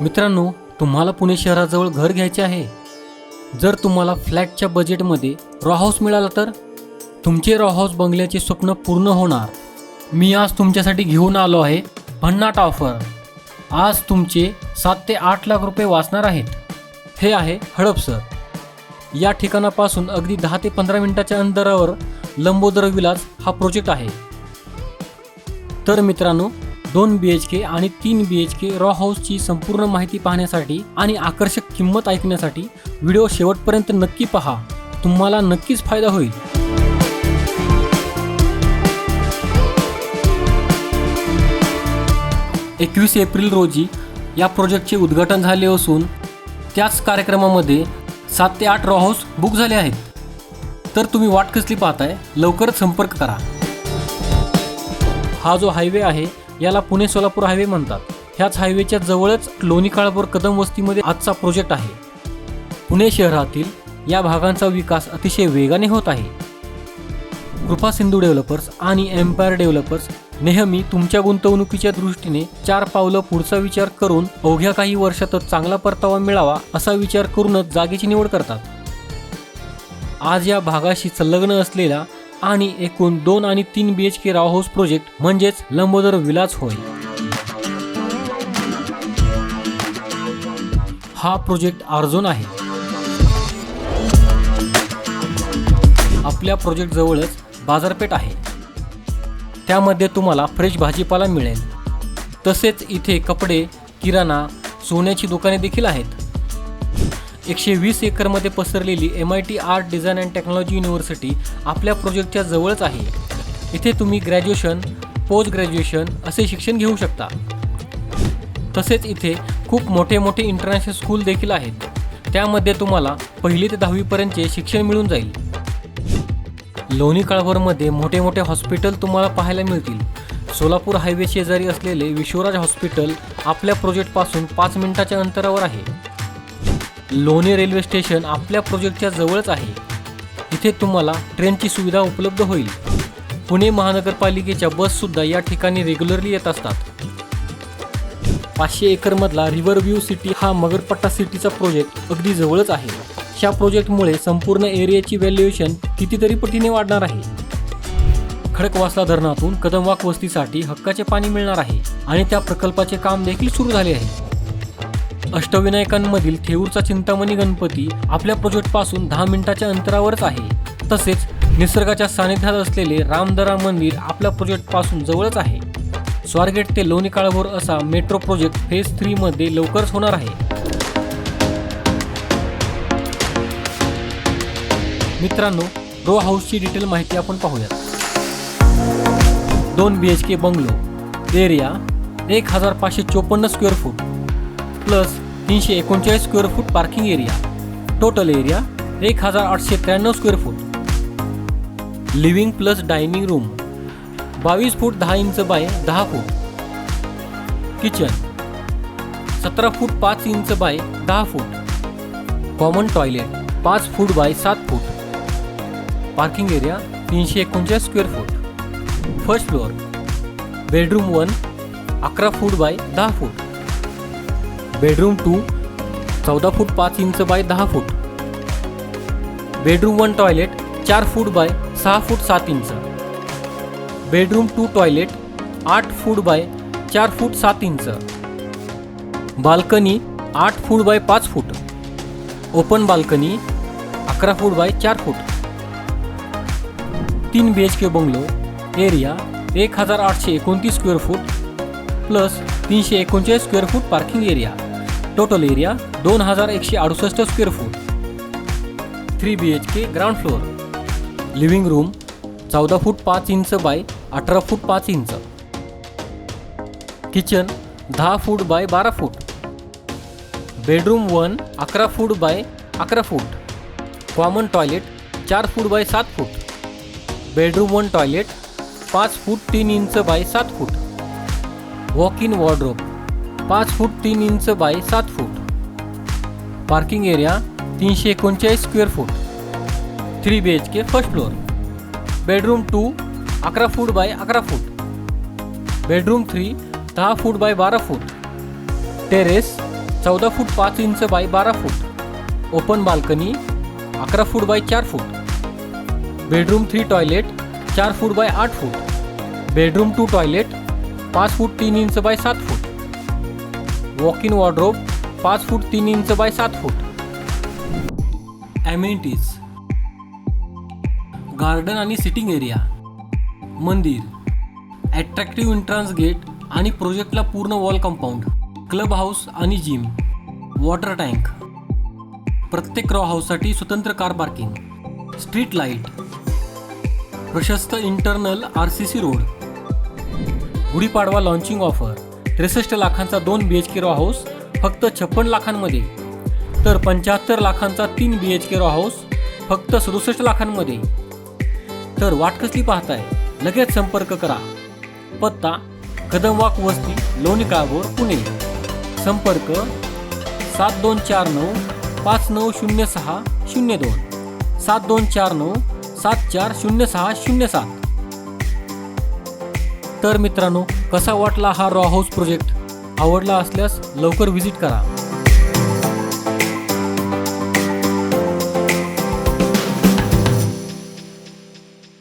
मित्रांनो तुम्हाला पुणे शहराजवळ घर घ्यायचे आहे. जर तुम्हाला फ्लॅटच्या बजेटमध्ये रॉ हाऊस मिळाला तर? तुमचे रॉ हाऊस बंगल्याचे स्वप्न पूर्ण होणार. मी आज तुमच्यासाठी घेऊन आलो आहे भन्नाट ऑफर आज तुमचे सात ते आठ लाख रुपये वाचणार आहेत. हे आहे हडपसर या ठिकाणापासून अगदी दहा ते पंधरा मिनिटाच्या अंतरावर लंबोदर विलास हा प्रोजेक्ट आहे. तर मित्रांनो दोन बी एच के आणि तीन बी एच के रॉ हाऊसची संपूर्ण माहिती पाहण्यासाठी आणि आकर्षक किंमत ऐकण्यासाठी व्हिडिओ शेवटपर्यंत नक्की पहा. तुम्हाला नक्कीच फायदा होईल. एकवीस एप्रिल रोजी या प्रोजेक्टचे उद्घाटन झाले असून त्याच कार्यक्रमामध्ये सात ते आठ रॉ हाऊस बुक झाले आहेत. तर तुम्ही वाट कसली पाहताय? लवकरच संपर्क करा. हा जो हायवे आहे याला पुणे सोलापूर हायवे म्हणतात. ह्याच हायवेच्या जवळच लोणी काळापूर कदम वस्तीमध्ये आजचा प्रोजेक्ट आहे. पुणे शहरातील या भागांचा विकास अतिशय वेगाने होत आहे. कृपा सिंधू डेव्हलपर्स आणि एम्पायर डेव्हलपर्स नेहमी तुमच्या गुंतवणुकीच्या दृष्टीने चार पावलं पुढचा विचार करून अवघ्या काही वर्षातच चांगला परतावा मिळावा असा विचार करूनच जागेची निवड करतात. आज या भागाशी संलग्न असलेला आणि एकूण दोन आणि तीन B H K Rao house project म्हणजेच लंबोदर विलास होय. हा प्रोजेक्ट आर्झोन आहे. आपल्या प्रोजेक्ट जवळच बाजारपेठ आहे. त्यामध्ये तुम्हाला फ्रेश भाजीपाला मिळेल. तसेच इथे कपडे किराणा सोन्याची दुकाने देखील आहेत. एकशे वीस एकरमध्ये पसरलेली M I T art design and technology university आपल्या प्रोजेक्टच्या जवळच आहे. इथे तुम्ही ग्रॅज्युएशन पोस्ट ग्रॅज्युएशन असे शिक्षण घेऊ शकता. तसेच इथे खूप मोठे मोठे इंटरनॅशनल स्कूल देखील आहेत. त्यामध्ये तुम्हाला पहिली ते दहावीपर्यंतचे शिक्षण मिळून जाईल. लोणी काळभरमध्ये मोठे मोठे हॉस्पिटल तुम्हाला पाहायला मिळतील. सोलापूर हायवे शेजारी असलेले विश्वराज हॉस्पिटल आपल्या प्रोजेक्टपासून पाच मिनिटाच्या अंतरावर आहे. लोणी रेल्वे स्टेशन आपल्या प्रोजेक्टच्या जवळच आहे. इथे तुम्हाला ट्रेनची सुविधा उपलब्ध होईल. पुणे महानगरपालिकेच्या बससुद्धा या ठिकाणी रेग्युलरली येत असतात. पाचशे एकरमधला रिव्हर व्ह्यू सिटी हा मगरपट्टा सिटीचा प्रोजेक्ट अगदी जवळच आहे. या प्रोजेक्टमुळे संपूर्ण एरियाची व्हॅल्युएशन कितीतरी पटीने वाढणार आहे. खडकवासला धरणातून कदमवाक वस्तीसाठी हक्काचे पाणी मिळणार आहे आणि त्या प्रकल्पाचे काम देखील सुरू झाले आहे. अष्टविनायकांमधील थेऊरचा चिंतामणी गणपती आपल्या प्रोजेक्टपासून दहा मिनिटाच्या अंतरावरच आहे. तसेच निसर्गाच्या सानिध्यात असलेले रामदरा मंदिर आपल्या प्रोजेक्टपासून जवळच आहे. स्वारगेट ते लोणी काळभोर असा मेट्रो प्रोजेक्ट फेज थ्रीमध्ये लवकरच होणार आहे. मित्रांनो रो हाऊसची डिटेल माहिती आपण पाहूयात. दोन B H K bungalow area एक हजार पाचशे चोपन्न स्क्वेअर फूट प्लस तीनशे एकोणचाळीस square foot parking area total area एक हजार आठशे त्र्याण्णव square foot living plus dining room बावीस फूट दहा इंच बाय दहा फूट किचन सतरा फूट पाच इंच बाय दहा फूट कॉमन टॉयलेट पाच फूट बाय सात फूट पार्किंग एरिया तीनशे एकोणचाळीस square foot first floor bedroom one अकरा फूट बाय दहा फूट बेडरूम टू चौदा फूट पाच इंच बाय दहा फूट. बेडरूम वन टॉयलेट चार फूट बाय सहा फूट सात इंच. बेडरूम टू टॉयलेट आठ फूट बाय चार फूट सात इंच. बाल्कनी आठ फूट बाय पाच फूट. ओपन बाल्कनी अकरा फूट बाय चार फूट. तीन B H K bungalow area एक हजार आठशे एकोणतीस स्क्वेअर फूट प्लस तीनशे एकोणचाळीस square foot parking area. Total area दोन हजार एकशे अडुसष्ट square foot three B H K ground floor living room चौदा फूट पाच इंच बाय अठरा फूट पाच इंच. किचन दहा फूट बाय बारा फूट. बेडरूम वन अकरा फूट बाय अकरा फूट. कॉमन टॉयलेट चार फूट बाय सात फूट. बेडरूम वन टॉयलेट पाच फूट तीन इंच बाय सात फूट. वॉक इन वॉर्डरोब पाच फूट तीन इंच बाय सात फूट. पार्किंग एरिया तीनशे एकोणचाळीस square foot. Three B H K first floor. Bedroom two अकरा फूट बाय अकरा फूट. बेडरूम थ्री दहा फूट बाय बारा फूट. टेरेस चौदा फूट पाच इंच बाय बारा फूट. ओपन बाल्कनी अकरा फूट बाय चार फूट. बेडरूम थ्री टॉयलेट चार फूट बाय आठ फूट. बेडरूम टू टॉयलेट पाच फूट तीन इंच बाय सात फूट. वॉक इन वॉर्ड्रोब पाच फूट तीन इंच बाय सात फूट. ॲम्युनिटीज गार्डन आणि सिटिंग एरिया मंदिर. ॲट्रॅक्टिव्ह एंट्रान्स गेट आणि प्रोजेक्टला पूर्ण वॉल कंपाऊंड क्लब हाऊस आणि जिम वॉटर टँक प्रत्येक रॉ हाऊससाठी स्वतंत्र कार पार्किंग स्ट्रीट लाइट प्रशस्त internal R C C road Gudhi Padwa launching offer त्रेसष्ट लाखांचा दोन B H K row house फक्त छप्पन लाखांमध्ये. तर पंच्याहत्तर लाखांचा तीन B H K row house फक्त सदुसष्ट लाखांमध्ये. तर वाट कसली पाहताय? लगेच संपर्क करा. पत्ता कदमवाक वस्ती लोणी काळभोर पुणे. संपर्क सात दोन चार नऊ पाच नऊ शून्य सहा शून्य दोन. सात दोन चार नऊ सात चार शून्य सहा शून्य सात. तर मित्रांनो कसा वाटला हा रॉ हाऊस प्रोजेक्ट आवडला असल्यास लवकर व्हिजिट करा.